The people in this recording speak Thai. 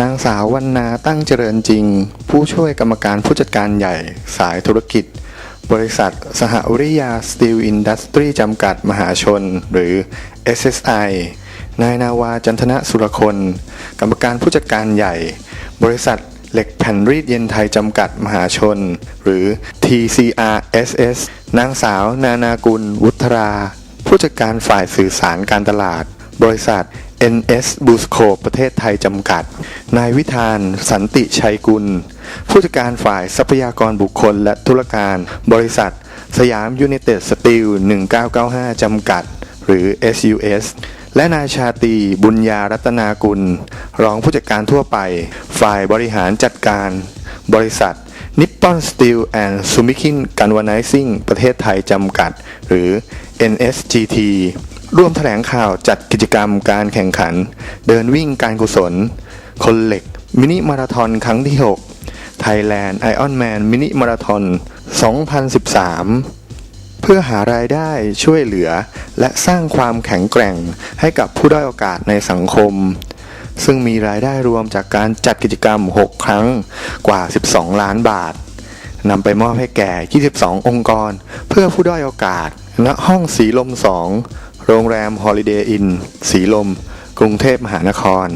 นางสาววรรณาตั้งเจริญจริง ผู้ช่วยกรรมการผู้จัดการใหญ่ สายธุรกิจ บริษัท สหวริยาสตีลอินดัสทรีจำกัดมหาชน หรือ SSI นายนาวาจันทนะสุรคน กรรมการผู้จัดการใหญ่ บริษัทเหล็กแผ่นรีดเย็นไทยจำกัดมหาชน หรือ TCRSS นางสาว นานากุล วุฒรา ผู้จัดการฝ่ายสื่อสารการตลาด บริษัท NS b u s c o ประเทศไทยจำกัด นายวิธาน สันติชัยกุล ผู้จัดการฝ่ายทรัพยากรบุคคลและธุรการ บริษัท สยามยู n นเต็ดสตีล 1995 จำกัด หรือ SUS และนายชาตีบุญญารัตนากุล รองผู้จัดการทั่วไป ฝ่ายบริหารจัดการ บริษัทนิปปอนสตีลแอนด์ซูมิคินกันวานไนซิ่งประเทศไทยจำกัด หรือ NSGT ร่วมแถลงข่าวจัดกิจกรรมการแข่งขัน เดินวิ่งการกุศล คนเหล็ก มินิมาราทอนครั้งที่ 6 Thailand Iron Man มินิมาราทอน2013 เพื่อหารายได้ช่วยเหลือ และสร้างความแข็งแกร่งให้กับผู้ด้อยโอกาสในสังคม ซึ่งมีรายได้รวมจากการจัดกิจกรรม 6 ครั้งกว่า 12 ล้านบาทนำไปมอบให้แก่ 22 องค์กร เพื่อผู้ด้อยโอกาสณห้องสีลม 2 โรงแรมฮอลิเดย์อินสีลม กรุงเทพมหานคร